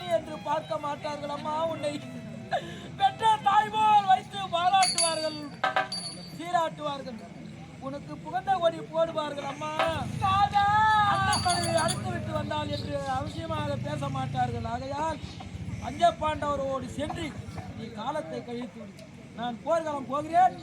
அண்ணி என்று பார்க்க மாட்டார்கள் அம்மா உன்னை பெற்ற தாய் போல் வைத்து பாராட்டுவார்கள். சீராட்டுவார்கள். உனக்கு புகழ்ந்த கொடி போடுவார்கள் அம்மா. அழைத்து விட்டு வந்தால் என்று அவசியமாக பேச மாட்டார்கள். ஆகையால் அஞ்ச பாண்டவரோடு சென்று நீ காலத்தை கழித்து. நான் போர்க்களம் போகிறேன்.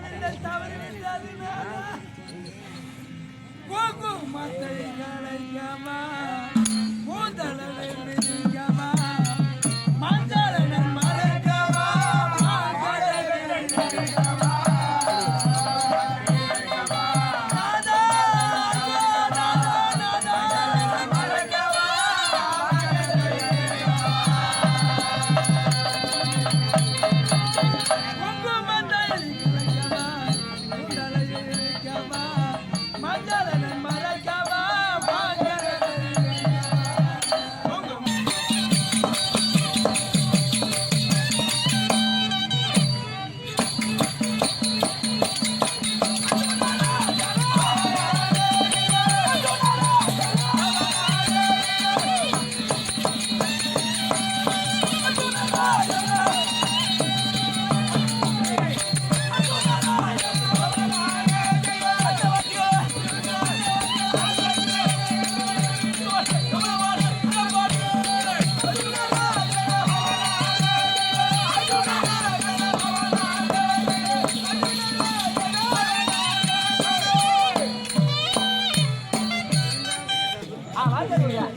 கழுவி எட்டவில்லை தவறு விட்டது நாதா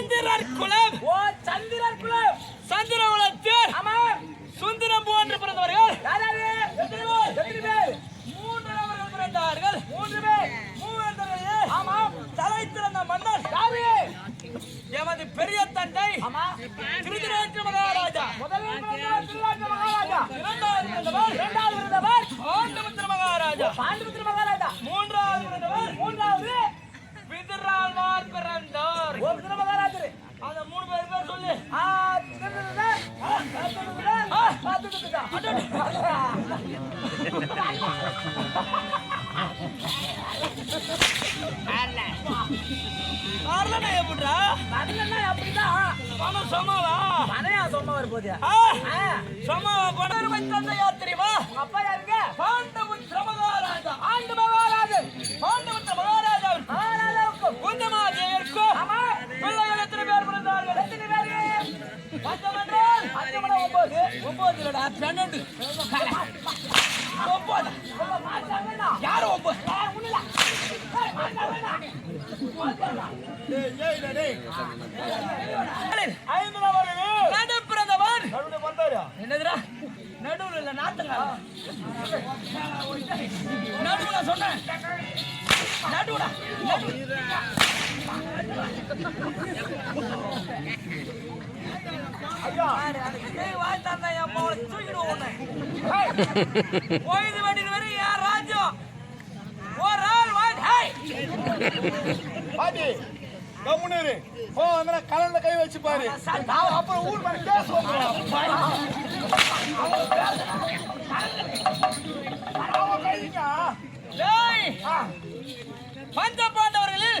சந்திரர் குலம். ஓ சந்திரர் குலம். சந்திர குலத்தில் ஆமா சுந்தரம் போன்று பிறந்தவர்கள் எத்தனை பேர்? மூன்று நபர்கள் பிறந்தார்கள். மூன்று பேர். மூவர்களே ஆமா தலை திறந்த மன்னர் யாரு? எமது பெரிய தந்தை ஆமா. திருதிரேற்று மகாராஜா. திருராஜ மகாராஜா. இரண்டாவது பிறந்தவர் இரண்டாவது பிறந்தவர் பாண்டமித்திர மகாராஜா. பாண்டமித்திர வரலனா எப்படிடா வரலனா அப்படிதான் பணம் சமாவா பணையா சொன்ன வரும்போது சமாவா பணம் வைத்தந்த யார் தெரியுமா அப்பா யாருங்க இல்லடா பன்னெண்டு ஒன்பது யாரு ஒன்பது என்னதுடா? நடுவுல இல்ல நாட்டுங்க நடுவுல சொன்னேன். நடுவுடா கம்முனு இரு. போ வந்து கை வச்சு பாரு அப்புறம் ஊர் மேல கேஸ் பஞ்ச பாண்டவர்களில்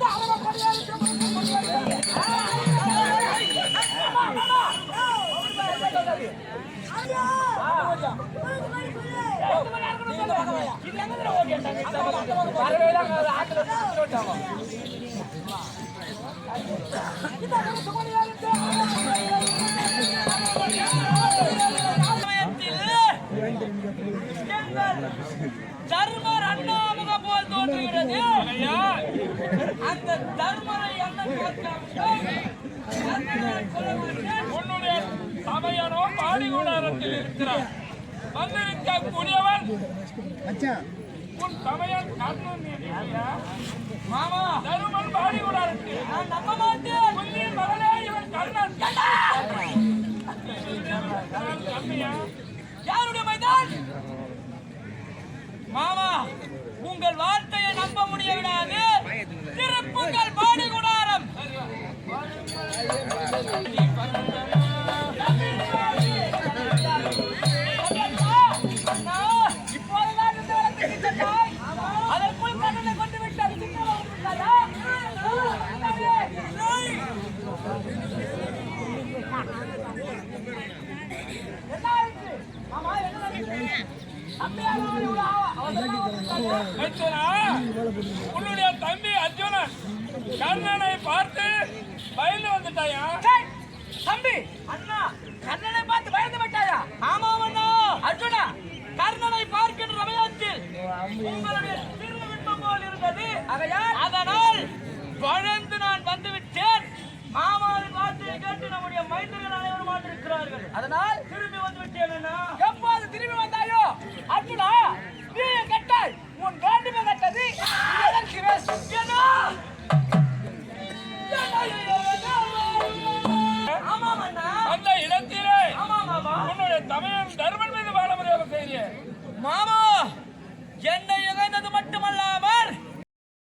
தர்மர் அந்த தர்மரை அண்ணன் உன்னுடைய சபையனோ பாடிகூடாரத்தில் இருக்கிறார். வந்திருக்கக்கூடியவன் உன் சபையன் கர்ணன் இல்லையா? மாமா. தருமன் பாடிகூடாரத்தில் நான் நம்ப மாட்டேன். உன்னின் மகனே இவன் கர்ணன். கம்மியா யாருடைய மைதான்? மாமா. உங்கள் வார்த்தையை நம்ப முடியவிடாது. உன்னுடைய தம்பி அர்ஜுனன் கர்ணனை பார்த்து பயந்து வந்துட்டாயா தம்பி அண்ணா கர்ணனை பார்த்து பயந்து விட்டாயா? ஆமா அண்ணா. அர்ஜுனா கர்ணனை பார்க்கின்ற சமயத்தில் உங்களுடைய திருவிட்டம் போல் இருந்தது. அதனால் பழந்து நான் வந்து விட்டேன் மாமாவின் வார்த்தையை கேட்டு நம்முடைய மைந்தர்கள் அனைவரும் மாற்றிருக்கிறார்கள் அதனால் திரும்பி வந்து விட்டேன் அண்ணா. எப்போது திரும்பி வந்தாயோ அர்ஜுனா நீ